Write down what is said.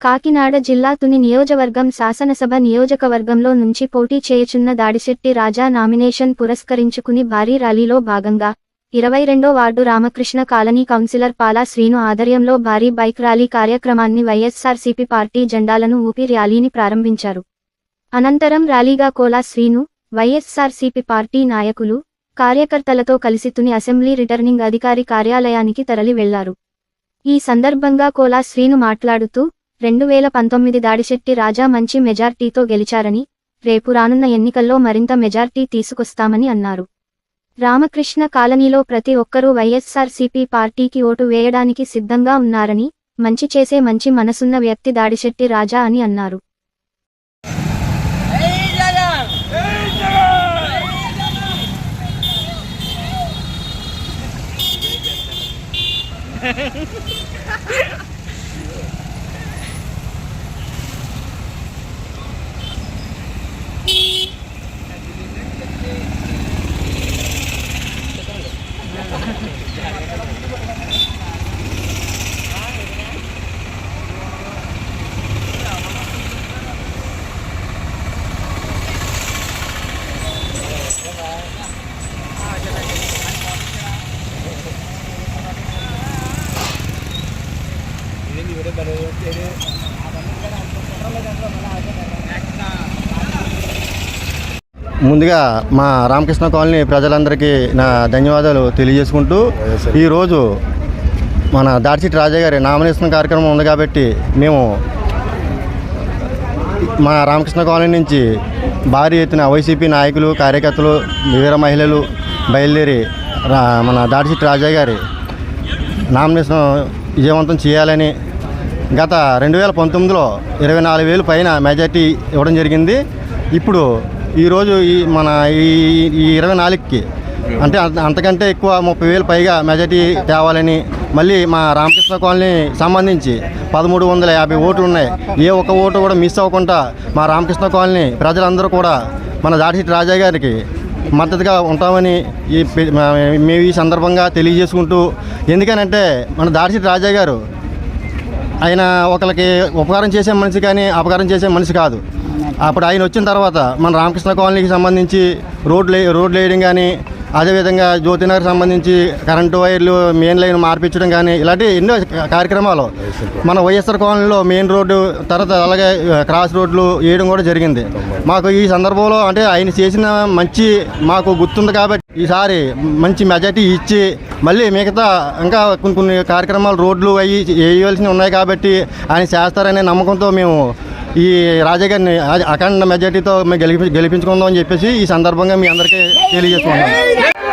కాకినాడ జిల్లా తుని నియోజకవర్గం శాసనసభ నియోజకవర్గంలో నుంచి పోటీ చేయుచున్న దాడిశెట్టి రాజా నామినేషన్ పురస్కరించుకుని భారీ ర్యాలీలో భాగంగా ఇరవై రెండో ward Ramakrishna colony councillor Pala Srinu ఆధ్వర్యంలో భారీ బైక్ ర్యాలీ కార్యక్రమాన్ని వైఎస్సార్సీపీ పార్టీ జెండాలను ఊపి ర్యాలీని ప్రారంభించారు. అనంతరం ర్యాలీగా కోలా శ్రీను వైఎస్సార్సీపీ పార్టీ నాయకులు కార్యకర్తలతో కలిసి తుని అసెంబ్లీ రిటర్నింగ్ అధికారి కార్యాలయానికి తరలి వెళ్ళారు. ఈ సందర్భంగా కోలా శ్రీను మాట్లాడుతూ రెండు వేల పంతొమ్మిది దాడిశెట్టి రాజా మంచి మెజార్టీతో గెలిచారని రేపు రానున్న ఎన్నికల్లో మరింత మెజార్టీ తీసుకొస్తామని అన్నారు. రామకృష్ణ కాలనీలో ప్రతి ఒక్కరూ వైఎస్సార్సీపీ పార్టీకి ఓటు వేయడానికి సిద్ధంగా ఉన్నారని మంచి చేసే మంచి మనసున్న వ్యక్తి దాడిశెట్టి రాజా అని అన్నారు. ముందుగా మా రామకృష్ణ కాలనీ ప్రజలందరికీ నా ధన్యవాదాలు తెలియజేసుకుంటూ ఈరోజు మన దాడిసిటి రాజా గారి నామినేషన్ కార్యక్రమం ఉంది కాబట్టి మేము మా రామకృష్ణ కాలనీ నుంచి భారీ ఎత్తున వైసీపీ నాయకులు కార్యకర్తలు వీర మహిళలు బయలుదేరి మన దాడిసిటి రాజా గారి నామినేషన్ విజయవంతం చేయాలని గత రెండు వేల పంతొమ్మిదిలో ఇరవై నాలుగు వేలు పైన మెజార్టీ ఇవ్వడం జరిగింది. ఇప్పుడు ఈరోజు ఈ మన ఈ ఈ ఇరవై నాలుగుకి అంటే అంత- అంతకంటే ఎక్కువ ముప్పై వేలు పైగా మెజార్టీ తేవాలని మళ్ళీ మా రామకృష్ణ కాలనీ సంబంధించి పదమూడు వందల యాభై ఓట్లు ఉన్నాయి. ఏ ఒక్క ఓటు కూడా మిస్ అవ్వకుండా మా రామకృష్ణ కాలనీ ప్రజలందరూ కూడా మన దాడిశెట్టి రాజా గారికి మద్దతుగా ఉంటామని ఈ మేము ఈ సందర్భంగా తెలియజేసుకుంటూ ఎందుకనంటే మన దాడిశెట్టి రాజా గారు ఆయన ఒకరికి ఉపకారం చేసే మనిషి కానీ అపకారం చేసే మనిషి కాదు. అప్పుడు ఆయన వచ్చిన తర్వాత మన రామకృష్ణ కాలనీకి సంబంధించి రోడ్లు రోడ్లు వేయడం కానీ అదేవిధంగా జ్యోతినగర్ సంబంధించి కరెంటు వైర్లు మెయిన్ లైన్ మార్పించడం కానీ ఇలాంటి ఎన్నో కార్యక్రమాలు. మన వైఎస్ఆర్ కాలనీలో మెయిన్ రోడ్డు తర్వాత అలాగే క్రాస్ రోడ్లు వేయడం కూడా జరిగింది. మాకు ఈ సందర్భంలో అంటే ఆయన చేసిన మంచి మాకు గుర్తుంది కాబట్టి ఈసారి మంచి మెజార్టీ ఇచ్చి మళ్ళీ మిగతా ఇంకా కొన్ని కొన్ని కార్యక్రమాలు రోడ్లు అవి వేయవలసినవి ఉన్నాయి కాబట్టి ఆయన చేస్తారనే నమ్మకంతో మేము ఈ రాజాగారిని అఖండ మెజార్టీతో మేము గెలిపి గెలిపించుకుందాం అని చెప్పేసి ఈ సందర్భంగా మీ అందరికీ తెలియజేసుకుంటాం